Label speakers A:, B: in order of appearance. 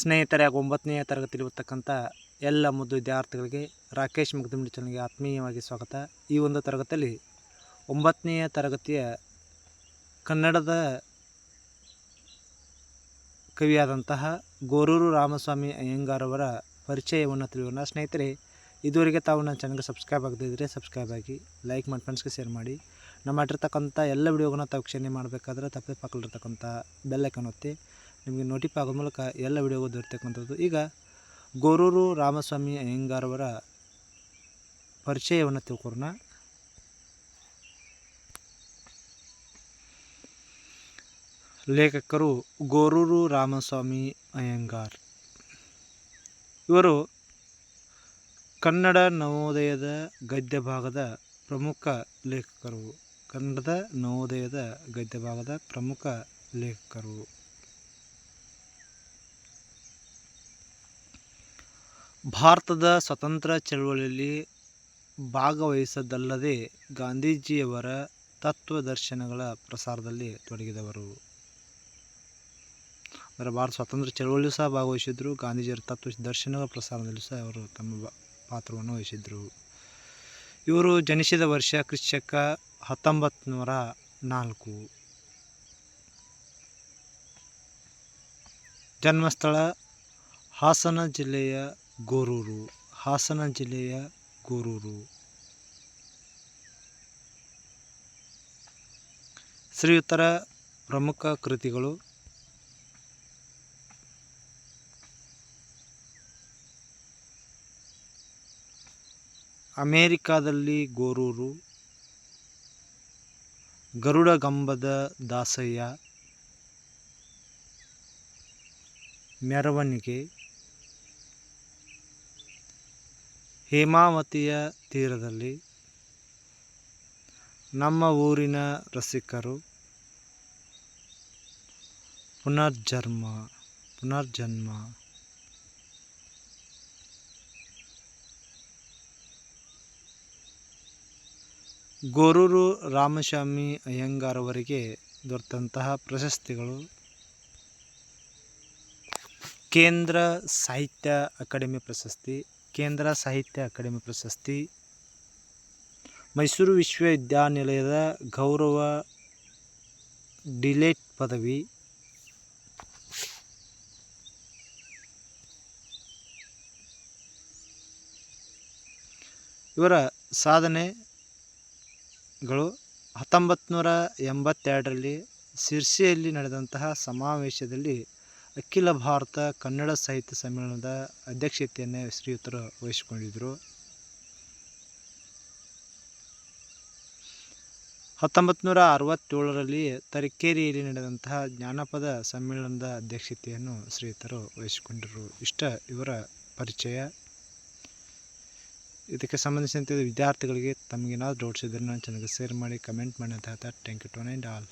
A: ಸ್ನೇಹಿತರೆ ಹಾಗೂ ಒಂಬತ್ತನೆಯ ತರಗತಿಯಲ್ಲಿ ಓದ್ತಕ್ಕಂಥ ಎಲ್ಲ ಮುದ್ದು ವಿದ್ಯಾರ್ಥಿಗಳಿಗೆ ರಾಕೇಶ್ ಮುಗ್ಧಮಿಡಿ ಚಾನಲ್ಗೆ ಆತ್ಮೀಯವಾಗಿ ಸ್ವಾಗತ. ಈ ಒಂದು ತರಗತಿಯಲ್ಲಿ ಒಂಬತ್ತನೆಯ ತರಗತಿಯ ಕನ್ನಡದ ಕವಿಯಾದಂತಹ ಗೋರೂರು ರಾಮಸ್ವಾಮಿ ಅಯ್ಯಂಗಾರವರ ಪರಿಚಯವನ್ನು ತಿಳಿಯೋಣ. ಸ್ನೇಹಿತರೆ, ಇದುವರೆಗೆ ತಾವು ನನ್ನ ಚಾನಲ್ಗೆ ಸಬ್ಸ್ಕ್ರೈಬ್ ಆಗದಿದ್ದರೆ ಸಬ್ಸ್ಕ್ರೈಬ್ ಆಗಿ, ಲೈಕ್ ಮಾಡಿ, ಫ್ರೆಂಡ್ಸ್ಗೆ ಶೇರ್ ಮಾಡಿ. ನಮ್ಮ ಮಾಡಿರ್ತಕ್ಕಂಥ ಎಲ್ಲ ವಿಡಿಯೋಗಳನ್ನ ತಾವು ಕ್ಷೇಣೆ ಮಾಡಬೇಕಾದ್ರೆ ತಪ್ಪದೆ ಪಕ್ಕದಲ್ಲಿರ್ತಕ್ಕಂಥ ಬೆಲ್ಲೈಕನ್ ಒತ್ತಿ ನಿಮಗೆ ನೋಟಿಫೈ ಆಗೋ ಮೂಲಕ ಎಲ್ಲ ವಿಡಿಯೋಗಳು ದೊರೆತಕ್ಕಂಥದ್ದು. ಈಗ ಗೊರೂರು ರಾಮಸ್ವಾಮಿ ಅಯ್ಯಂಗಾರವರ ಪರಿಚಯವನ್ನು ತಿಳ್ಕೊರೋಣ ಲೇಖಕರು ಗೊರೂರು ರಾಮಸ್ವಾಮಿ ಅಯ್ಯಂಗಾರ್. ಇವರು ಕನ್ನಡ ನವೋದಯದ ಗದ್ಯ ಭಾಗದ ಪ್ರಮುಖ ಲೇಖಕರು. ಕನ್ನಡದ ನವೋದಯದ ಗದ್ಯ ಭಾಗದ ಪ್ರಮುಖ ಲೇಖಕರು. ಭಾರತದ ಸ್ವತಂತ್ರ ಚಳುವಳಿಯಲ್ಲಿ ಭಾಗವಹಿಸದಲ್ಲದೆ ಗಾಂಧೀಜಿಯವರ ತತ್ವದರ್ಶನಗಳ ಪ್ರಸಾರದಲ್ಲಿ ತೊಡಗಿದವರು. ಅಂದರೆ ಭಾರತ ಸ್ವಾತಂತ್ರ್ಯ ಚಳುವಳಿಯೂ ಸಹ ಭಾಗವಹಿಸಿದ್ರು. ಗಾಂಧೀಜಿಯವರ ತತ್ವ ದರ್ಶನಗಳ ಪ್ರಸಾರದಲ್ಲೂ ಸಹ ಅವರು ತಮ್ಮ ಪಾತ್ರವನ್ನು ವಹಿಸಿದ್ರು. ಇವರು ಜನಿಸಿದ ವರ್ಷ ಕ್ರಿಶ್ಚಕ ಹತ್ತೊಂಬತ್ತು ನೂರ ನಾಲ್ಕು. ಜನ್ಮಸ್ಥಳ ಹಾಸನ ಜಿಲ್ಲೆಯ ಗೋರೂರು ಹಾಸನ ಜಿಲ್ಲೆಯ ಗೊರೂರು. ಶ್ರೀಯುತರ ಪ್ರಮುಖ ಕೃತಿಗಳು. ಅಮೇರಿಕಾದಲ್ಲಿ ಗೋರೂರು. ಗರುಡಗಂಬದ ದಾಸಯ್ಯ. ಮೆರವಣಿಗೆ. ಹೇಮಾವತಿಯ ತೀರದಲ್ಲಿ ನಮ್ಮ ಊರಿನ ರಸಿಕರು ಪುನರ್ಜನ್ಮ ಪುನರ್ಜನ್ಮ. ಗೊರೂರು ರಾಮಸ್ವಾಮಿ ಅಯ್ಯಂಗಾರ್ ಅವರಿಗೆ ದೊರೆತಂತಹ ಪ್ರಶಸ್ತಿಗಳು ಕೇಂದ್ರ ಸಾಹಿತ್ಯ ಅಕಾಡೆಮಿ ಪ್ರಶಸ್ತಿ ಕೇಂದ್ರ ಸಾಹಿತ್ಯ ಅಕಾಡೆಮಿ ಪ್ರಶಸ್ತಿ. ಮೈಸೂರು ವಿಶ್ವವಿದ್ಯಾನಿಲಯದ ಗೌರವ ಡಿಲೇಟ್ ಪದವಿ. ಇವರ ಸಾಧನೆಗಳು ಹತ್ತೊಂಬತ್ತು ನೂರ ಎಂಬತ್ತೆರಡರಲ್ಲಿ ಶಿರ್ಸಿಯಲ್ಲಿ ನಡೆದಂತಹ ಸಮಾವೇಶದಲ್ಲಿ ಅಖಿಲ ಭಾರತ ಕನ್ನಡ ಸಾಹಿತ್ಯ ಸಮ್ಮೇಳನದ ಅಧ್ಯಕ್ಷತೆಯನ್ನು ಶ್ರೀಯುತರು ವಹಿಸಿಕೊಂಡಿದ್ದರು. ಹತ್ತೊಂಬತ್ತು ನೂರ ಅರವತ್ತೇಳರಲ್ಲಿ ತರೀಕೆರೆಯಲ್ಲಿ ನಡೆದಂತಹ ಜ್ಞಾನಪದ ಸಮ್ಮೇಳನದ ಅಧ್ಯಕ್ಷತೆಯನ್ನು ಶ್ರೀಯುತರು ವಹಿಸಿಕೊಂಡರು ಇಷ್ಟ ಇವರ ಪರಿಚಯ. ಇದಕ್ಕೆ ಸಂಬಂಧಿಸಿದಂತೆ ವಿದ್ಯಾರ್ಥಿಗಳಿಗೆ ತಮಗೇನಾದ್ರು ಡೌಟ್ಸ್ ಇದ್ದರೆ ನನ್ನ ಚಾನಲ್ಗೆ ಶೇರ್ ಮಾಡಿ, ಕಮೆಂಟ್ ಮಾಡಿ ಅಂತ ಹೇಳ್ತಾ ಥ್ಯಾಂಕ್ ಯು ಟು ಆಲ್